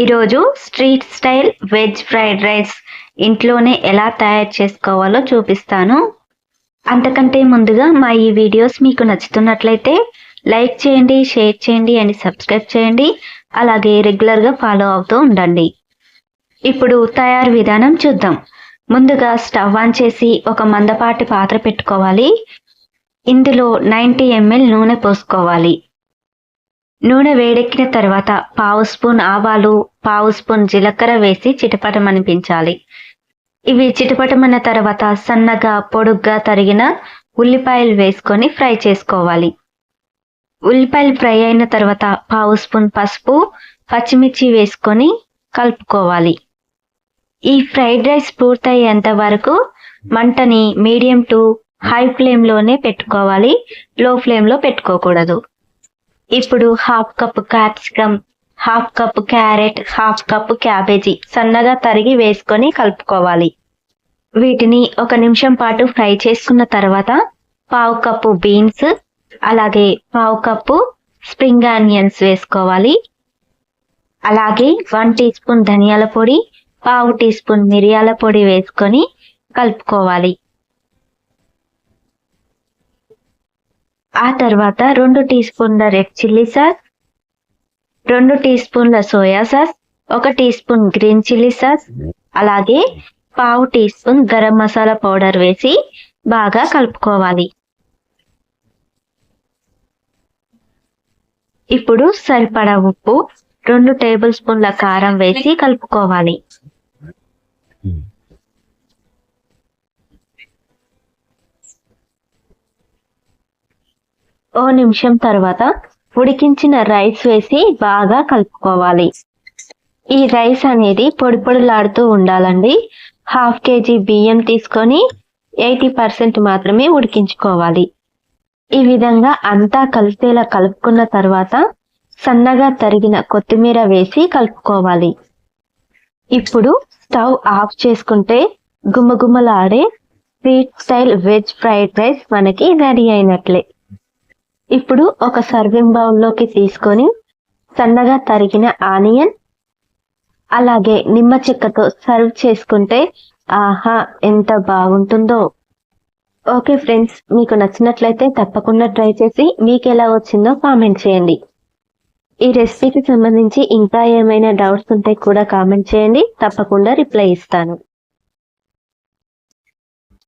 ఈరోజు street style veg fried rice ఇంట్లోనే ఎలా తయారు చేసుకోవాలో చూపిస్తాను. అంతకంటే ముందుగా మా ఈ వీడియోస్ మీకు నచ్చుతున్నట్లయితే లైక్ చేయండి షేర్ చేయండి అండ్ సబ్స్క్రైబ్ చేయండి. అలాగే రెగ్యులర్గా ఫాలో అవుతూ ఉండండి. ఇప్పుడు తయారు విధానం చూద్దాం. ముందుగా స్టవ్ ఆన్ చేసి ఒక మందపాటి పాత్ర పెట్టుకోవాలి. ఇందులో నైంటీ ఎంఎల్ నూనె పోసుకోవాలి. నూనె వేడెక్కిన తర్వాత పావు స్పూన్ ఆవాలు పావు స్పూన్ జీలకర్ర వేసి చిటపటమనిపించాలి. ఇవి చిటపటమన్న తర్వాత సన్నగా పొడుగ్గా తరిగిన ఉల్లిపాయలు వేసుకొని ఫ్రై చేసుకోవాలి. ఉల్లిపాయలు ఫ్రై అయిన తర్వాత పావు స్పూన్ పసుపు పచ్చిమిర్చి వేసుకొని కలుపుకోవాలి. ఈ ఫ్రైడ్ రైస్ పూర్తయ్యేంత వరకు మంటని మీడియం టు హై ఫ్లేమ్లోనే పెట్టుకోవాలి. లో ఫ్లేమ్లో పెట్టుకోకూడదు. ఇప్పుడు half cup capsicum half cup carrot half cup cabbage సన్నగా తరిగి వేసుకొని కలుపుకోవాలి. వీటిని ఒక నిమిషం పాటు ఫ్రై చేసుకున్న తర్వాత పావు కప్పు బీన్స్ అలాగే పావు కప్పు స్ప్రింగ్ ఆనియన్స్ వేసుకోవాలి. అలాగే వన్ టీ స్పూన్ ధనియాల పొడి పావు టీ స్పూన్ మిరియాల పొడి వేసుకొని కలుపుకోవాలి. ఆ తర్వాత రెండు టీ స్పూన్ల రెడ్ చిల్లీ సాస్ రెండు టీ స్పూన్ల సోయా సాస్ ఒక teaspoon green chilli sauce అలాగే పావు teaspoon garam masala powder వేసి బాగా కలుపుకోవాలి. ఇప్పుడు సరిపడా ఉప్పు రెండు టేబుల్ స్పూన్ల కారం వేసి కలుపుకోవాలి. Hmm. ఓ నిమిషం తర్వాత ఉడికించిన రైస్ వేసి బాగా కలుపుకోవాలి. ఈ రైస్ అనేది పొడి పొడిలాడుతూ ఉండాలండి. హాఫ్ కేజీ బియ్యం తీసుకొని ఎయిటీ పర్సెంట్ మాత్రమే ఉడికించుకోవాలి. ఈ విధంగా అంతా కలిసేలా కలుపుకున్న తర్వాత సన్నగా తరిగిన కొత్తిమీర వేసి కలుపుకోవాలి. ఇప్పుడు స్టవ్ ఆఫ్ చేసుకుంటే గుమ్మగుమ్మలాడే sweet style veg fried rice మనకి రెడీ అయినట్లే. ఇప్పుడు ఒక సర్వింగ్ బౌల్లోకి తీసుకొని సన్నగా తరిగిన ఆనియన్ అలాగే నిమ్మ చెక్కతో సర్వ్ చేసుకుంటే ఆహా ఎంత బాగుంటుందో. ఓకే ఫ్రెండ్స్ మీకు నచ్చినట్లయితే తప్పకుండా ట్రై చేసి మీకు ఎలా వచ్చిందో కామెంట్ చేయండి. ఈ రెసిపీకి సంబంధించి ఇంకా ఏమైనా డౌట్స్ ఉంటే కూడా కామెంట్ చేయండి తప్పకుండా రిప్లై ఇస్తాను.